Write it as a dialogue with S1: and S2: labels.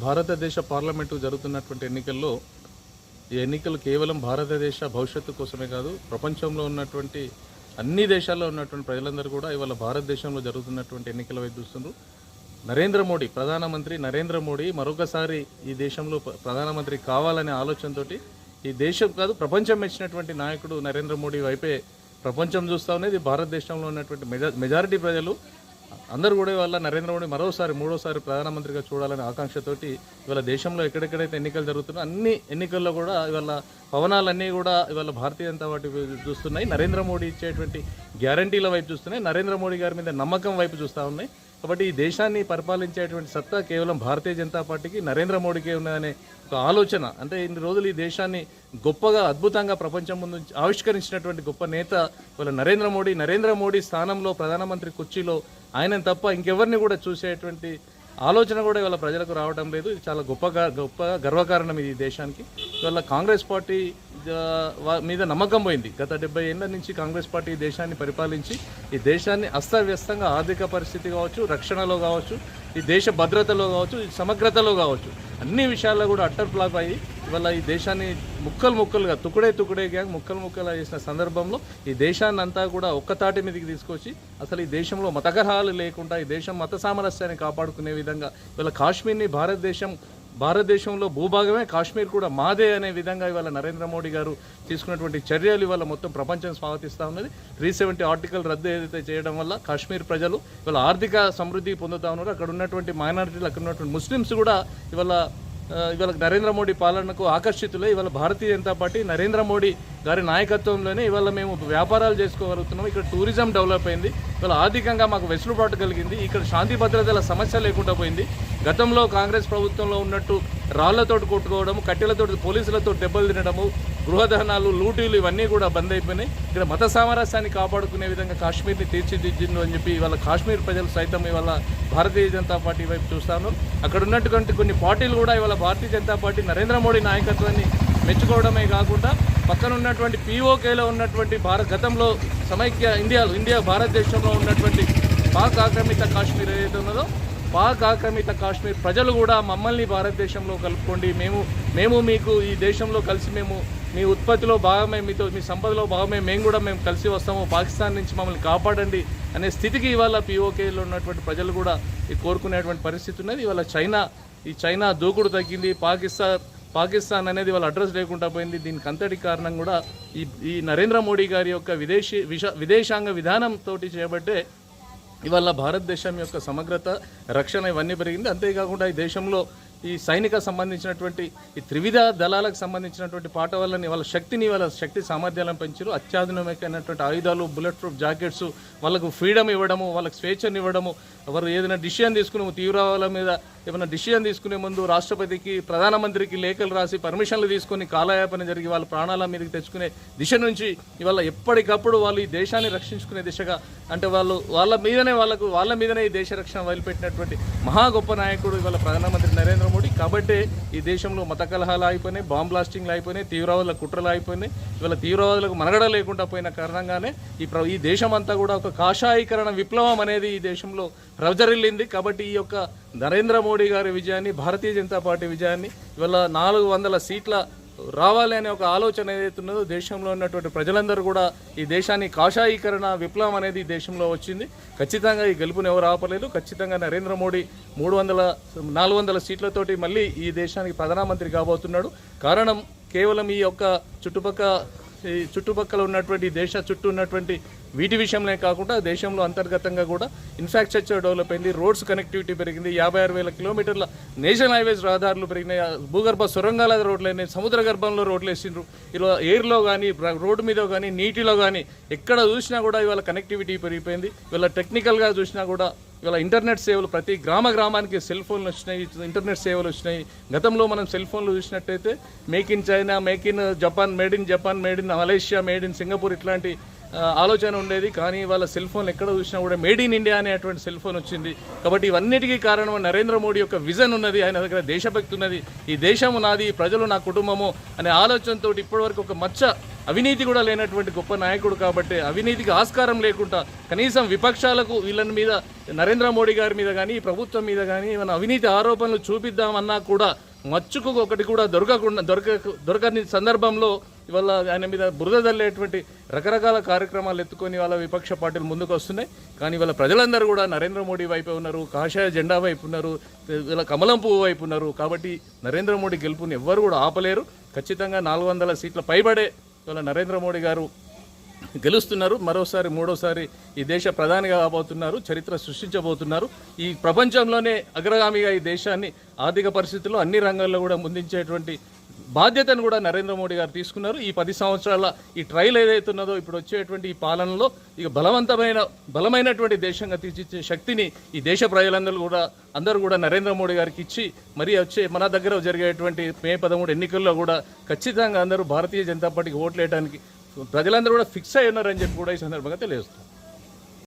S1: భారతదేశ పార్లమెంటు జరుగుతున్నటువంటి ఎన్నికల్లో ఈ ఎన్నికలు కేవలం భారతదేశ భవిష్యత్తు కోసమే కాదు ప్రపంచంలో ఉన్నటువంటి అన్ని దేశాల్లో ఉన్నటువంటి ప్రజలందరూ కూడా ఇవాళ భారతదేశంలో జరుగుతున్నటువంటి ఎన్నికల వైపు చూస్తున్నారు నరేంద్ర మోడీ ప్రధానమంత్రి నరేంద్ర మోడీ మరొకసారి ఈ దేశంలో ప్రధానమంత్రి కావాలనే ఆలోచనతోటి ఈ దేశం కాదు ప్రపంచం మెచ్చినటువంటి నాయకుడు నరేంద్ర మోడీ వైపే ప్రపంచం చూస్తా ఉన్నది. భారతదేశంలో ఉన్నటువంటి మెజా మెజారిటీ ప్రజలు అందరూ కూడా ఇవాళ నరేంద్ర మోడీ మరోసారి మూడోసారి ప్రధానమంత్రిగా చూడాలనే ఆకాంక్షతోటి ఇవాళ దేశంలో ఎక్కడెక్కడైతే ఎన్నికలు జరుగుతున్నాయో అన్ని ఎన్నికల్లో కూడా ఇవాళ పవనాలన్నీ కూడా ఇవాళ భారతీయ జనతా పార్టీ చూస్తున్నాయి. నరేంద్ర మోడీ ఇచ్చేటువంటి గ్యారంటీల వైపు చూస్తున్నాయి. నరేంద్ర మోడీ గారి మీద నమ్మకం వైపు చూస్తూ ఉన్నాయి. కాబట్టి ఈ దేశాన్ని పరిపాలించేటువంటి సత్తా కేవలం భారతీయ జనతా పార్టీకి నరేంద్ర మోడీకే ఉన్నదనే ఒక ఆలోచన. అంటే ఇన్ని రోజులు ఈ దేశాన్ని గొప్పగా అద్భుతంగా ప్రపంచం ముందు ఆవిష్కరించినటువంటి గొప్ప నేత వాళ్ళ నరేంద్ర మోడీ. నరేంద్ర మోడీ స్థానంలో ప్రధానమంత్రి కుర్చీలో ఆయన తప్ప ఇంకెవరిని కూడా చూసేటువంటి ఆలోచన కూడా ఇవాళ ప్రజలకు రావడం లేదు. ఇది చాలా గొప్పగా గొప్ప గర్వకారణం ఇది ఈ దేశానికి. ఇవాళ కాంగ్రెస్ పార్టీ మీద నమ్మకం పోయింది. గత డెబ్బై ఏళ్ళ నుంచి కాంగ్రెస్ పార్టీ ఈ దేశాన్ని పరిపాలించి ఈ దేశాన్ని అస్తవ్యస్తంగా ఆర్థిక పరిస్థితి కావచ్చు రక్షణలో కావచ్చు ఈ దేశ భద్రతలో కావచ్చు సమగ్రతలో కావచ్చు అన్ని విషయాల్లో కూడా అట్టర్ ఫ్లాప్ అయ్యి ఇవాళ ఈ దేశాన్ని ముక్కలు ముక్కలుగా తుకుడే తుకుడే గ్యాంగ్ ముక్కలు ముక్కలు చేసిన సందర్భంలో ఈ దేశాన్ని అంతా కూడా ఒక్కతాటి మీదకి తీసుకొచ్చి అసలు ఈ దేశంలో మతగ్రహాలు లేకుండా ఈ దేశం మత సామరస్యాన్ని కాపాడుకునే విధంగా ఇవాళ కాశ్మీర్ని భారతదేశం భారతదేశంలో భూభాగమే కాశ్మీర్ కూడా మాదే అనే విధంగా ఇవాళ నరేంద్ర మోడీ గారు తీసుకున్నటువంటి చర్యలు ఇవాళ మొత్తం ప్రపంచం స్వాగతిస్తూ ఉన్నది. త్రీ సెవెంటీ ఆర్టికల్ రద్దు ఏదైతే చేయడం వల్ల కాశ్మీర్ ప్రజలు ఇవాళ ఆర్థిక సమృద్ధి పొందుతా ఉన్నారు. అక్కడ ఉన్నటువంటి మైనారిటీలు అక్కడ ఉన్నటువంటి ముస్లిమ్స్ కూడా ఇవాళ ఇవాళ నరేంద్ర మోడీ పాలనకు ఆకర్షితులే ఇవాళ భారతీయ జనతా పార్టీ నరేంద్ర మోడీ గారి నాయకత్వంలోనే ఇవాళ మేము వ్యాపారాలు చేసుకోగలుగుతున్నాం. ఇక్కడ టూరిజం డెవలప్ అయింది. ఇవాళ ఆర్థికంగా మాకు వెసులుబాటు కలిగింది. ఇక్కడ శాంతి భద్రతల సమస్య లేకుండా పోయింది. గతంలో కాంగ్రెస్ ప్రభుత్వంలో ఉన్నట్టు రాళ్ళతోటి కొట్టుకోవడం కట్టెలతోటి పోలీసులతో దెబ్బలు తినడము గృహదహనాలు లూటీలు ఇవన్నీ కూడా బంద్ అయిపోయినాయి. ఇక్కడ మత సామరస్యాన్ని కాపాడుకునే విధంగా కాశ్మీర్ని తీర్చిదిద్దిండు అని చెప్పి ఇవాళ కాశ్మీర్ ప్రజలు సైతం ఇవాళ భారతీయ జనతా పార్టీ వైపు చూస్తాను. అక్కడ ఉన్నటువంటి కొన్ని పార్టీలు కూడా ఇవాళ భారతీయ జనతా పార్టీ నరేంద్ర మోడీ నాయకత్వాన్ని మెచ్చుకోవడమే కాకుండా పక్కన ఉన్నటువంటి పీఓకేలో ఉన్నటువంటి భారత గతంలో సమైక్య ఇండియాలో ఇండియా భారతదేశంలో ఉన్నటువంటి పాక్ ఆక్రమిత కాశ్మీర్ ఏదైతే ఉన్నదో పాక్ ఆక్రమిత కాశ్మీర్ ప్రజలు కూడా మమ్మల్ని భారతదేశంలో కలుపుకోండి. మేము మేము మీకు ఈ దేశంలో కలిసి మేము మీ ఉత్పత్తిలో భాగమే మీతో మీ సంపదలో భాగమే మేము కూడా మేము కలిసి వస్తాము. పాకిస్తాన్ నుంచి మమ్మల్ని కాపాడండి అనే స్థితికి ఇవాళ పీఓకేలో ఉన్నటువంటి ప్రజలు కూడా కోరుకునేటువంటి పరిస్థితి ఉన్నది. ఇవాళ చైనా ఈ చైనా దూకుడు తగ్గింది. పాకిస్తాన్ పాకిస్తాన్ అనేది వాళ్ళ అడ్రస్ లేకుండా పోయింది. దీనికి అంతటి కారణం కూడా ఈ ఈ నరేంద్ర మోడీ గారి యొక్క విదేశీ విష విదేశాంగ విధానంతో చేయబట్టే ఇవాళ భారతదేశం యొక్క సమగ్రత రక్షణ ఇవన్నీ పెరిగింది. అంతేకాకుండా ఈ దేశంలో ఈ సైనిక సంబంధించినటువంటి ఈ త్రివిధ దళాలకు సంబంధించినటువంటి పాట వల్లని వాళ్ళ శక్తిని వాళ్ళ శక్తి సామర్థ్యాలను పెంచారు. అత్యాధునికమైనటువంటి ఆయుధాలు బుల్లెట్ ప్రూఫ్ జాకెట్స్ వాళ్ళకు ఫ్రీడమ్ ఇవ్వడము వాళ్ళకి స్వేచ్ఛను ఇవ్వడము వారు ఏదైనా డిసిషన్ తీసుకునే తీవ్రవాద మీద ఏమైనా డిసిషన్ తీసుకునే ముందు రాష్ట్రపతికి ప్రధానమంత్రికి లేఖలు రాసి పర్మిషన్లు తీసుకొని కాలయాపన జరిగి వాళ్ళ ప్రాణాల మీదకి తెచ్చుకునే దిశ నుంచి ఇవాళ ఎప్పటికప్పుడు వాళ్ళు ఈ దేశాన్ని రక్షించుకునే దిశగా అంటే వాళ్ళు వాళ్ళ మీదనే వాళ్ళకు వాళ్ళ మీదనే ఈ దేశ రక్షణ వదిలిపెట్టినటువంటి మహా గొప్ప నాయకుడు ఇవాళ ప్రధానమంత్రి నరేంద్ర మోడీ. కాబట్టి ఈ దేశంలో మత కలహాలు అయిపోయినాయి బాంబ్ బ్లాస్టింగ్లు అయిపోయినాయి తీవ్రవాదుల కుట్రలు అయిపోయినాయి ఇవాళ తీవ్రవాదులకు మనగడ లేకుండా పోయిన కారణంగానే ఈ ప్ర- ఈ దేశం అంతా కూడా ఒక కాషాయీకరణ విప్లవం అనేది ఈ దేశంలో ప్రజరిల్లింది. కాబట్టి ఈ యొక్క నరేంద్ర మోడీ గారి విజయాన్ని భారతీయ జనతా పార్టీ విజయాన్ని ఇవాళ నాలుగు వందల సీట్ల రావాలి అనే ఒక ఆలోచన ఏదైతే ఉన్నదో దేశంలో ఉన్నటువంటి ప్రజలందరూ కూడా ఈ దేశాన్ని కాషాయీకరణ విప్లవం అనేది ఈ దేశంలో వచ్చింది. ఖచ్చితంగా ఈ గెలుపుని ఎవరు ఆపలేదు. ఖచ్చితంగా నరేంద్ర మోడీ మూడు వందల నాలుగు వందల సీట్లతోటి మళ్ళీ ఈ దేశానికి ప్రధానమంత్రి కాబోతున్నాడు. కారణం కేవలం ఈ యొక్క చుట్టుపక్క ఈ చుట్టుపక్కల ఉన్నటువంటి దేశ చుట్టూ ఉన్నటువంటి వీటి విషయంలో కాకుండా దేశంలో అంతర్గతంగా కూడా ఇన్ఫ్రాస్ట్రక్చర్ డెవలప్ అయింది రోడ్స్ కనెక్టివిటీ పెరిగింది యాభై ఆరు వేల కిలోమీటర్ల నేషనల్ హైవేస్ రహదారులు పెరిగినాయి భూగర్భ సొరంగాల రోడ్లు అయినాయి సముద్ర గర్భంలో రోడ్లు వేసిండ్రు. ఇలా ఎయిర్లో కానీ రోడ్డు మీద కానీ నీటిలో కానీ ఎక్కడ చూసినా కూడా ఇవాళ కనెక్టివిటీ పెరిగిపోయింది. ఇవాళ టెక్నికల్గా చూసినా కూడా ఇవాళ ఇంటర్నెట్ సేవలు ప్రతి గ్రామ గ్రామానికి సెల్ ఫోన్లు వచ్చినాయి ఇంటర్నెట్ సేవలు వచ్చినాయి. గతంలో మనం సెల్ ఫోన్లు చూసినట్టయితే make in China make in Japan made in Japan made in Malaysia made in Singapore ఇట్లాంటి ఆలోచన ఉండేది. కానీ వాళ్ళ సెల్ ఫోన్లు ఎక్కడ చూసినా కూడా మేడ్ ఇన్ ఇండియా అనేటువంటి సెల్ ఫోన్ వచ్చింది. కాబట్టి ఇవన్నిటికీ కారణం నరేంద్ర మోడీ యొక్క విజన్ ఉన్నది ఆయన దగ్గర దేశభక్తి ఉన్నది. ఈ దేశము నాది ఈ ప్రజలు నా కుటుంబము అనే ఆలోచనతో ఇప్పటివరకు ఒక మచ్చ అవినీతి కూడా లేనటువంటి గొప్ప నాయకుడు కాబట్టి అవినీతికి ఆస్కారం లేకుండా కనీసం విపక్షాలకు వీళ్ళని మీద నరేంద్ర మోడీ గారి మీద కానీ ఈ ప్రభుత్వం మీద కానీ ఏమైనా అవినీతి ఆరోపణలు చూపిద్దామన్నా కూడా మచ్చుకు ఒకటి కూడా దొరకకుండా దొరక దొరకని సందర్భంలో ఇవాళ ఆయన మీద బురద జల్లేటువంటి రకరకాల కార్యక్రమాలు ఎత్తుకొని వాళ్ళ విపక్ష పార్టీలు ముందుకు వస్తున్నాయి. కానీ వాళ్ళ ప్రజలందరూ కూడా నరేంద్ర మోడీ వైపే ఉన్నారు కాషాయ జెండా వైపు ఉన్నారు ఇలా కమలం పువ్వు వైపు ఉన్నారు. కాబట్టి నరేంద్ర మోడీ గెలుపుని ఎవ్వరు కూడా ఆపలేరు. ఖచ్చితంగా నాలుగు వందల సీట్ల పైబడే ఇవాళ నరేంద్ర మోడీ గారు గెలుస్తున్నారు. మరోసారి మూడోసారి ఈ దేశ ప్రధానిగా కాబోతున్నారు చరిత్ర సృష్టించబోతున్నారు. ఈ ప్రపంచంలోనే అగ్రగామిగా ఈ దేశాన్ని ఆర్థిక పరిస్థితుల్లో అన్ని రంగాల్లో కూడా ముందించేటువంటి బాధ్యతను కూడా నరేంద్ర మోడీ గారు తీసుకున్నారు. ఈ పది సంవత్సరాల ఈ ట్రయల్ ఏదైతే ఉన్నదో ఇప్పుడు వచ్చేటువంటి ఈ పాలనలో ఇక బలవంతమైన బలమైనటువంటి దేశంగా తీర్చిచ్చే శక్తిని ఈ దేశ ప్రజలందరూ కూడా అందరూ కూడా నరేంద్ర మోడీ గారికి ఇచ్చి మరీ వచ్చే మన దగ్గర జరిగేటువంటి మే పదమూడు ఎన్నికల్లో కూడా ఖచ్చితంగా అందరూ భారతీయ జనతా పార్టీకి ఓట్లేయడానికి ప్రజలందరూ కూడా ఫిక్స్ అయి ఉన్నారని చెప్పి కూడా ఈ సందర్భంగా తెలియజేస్తారు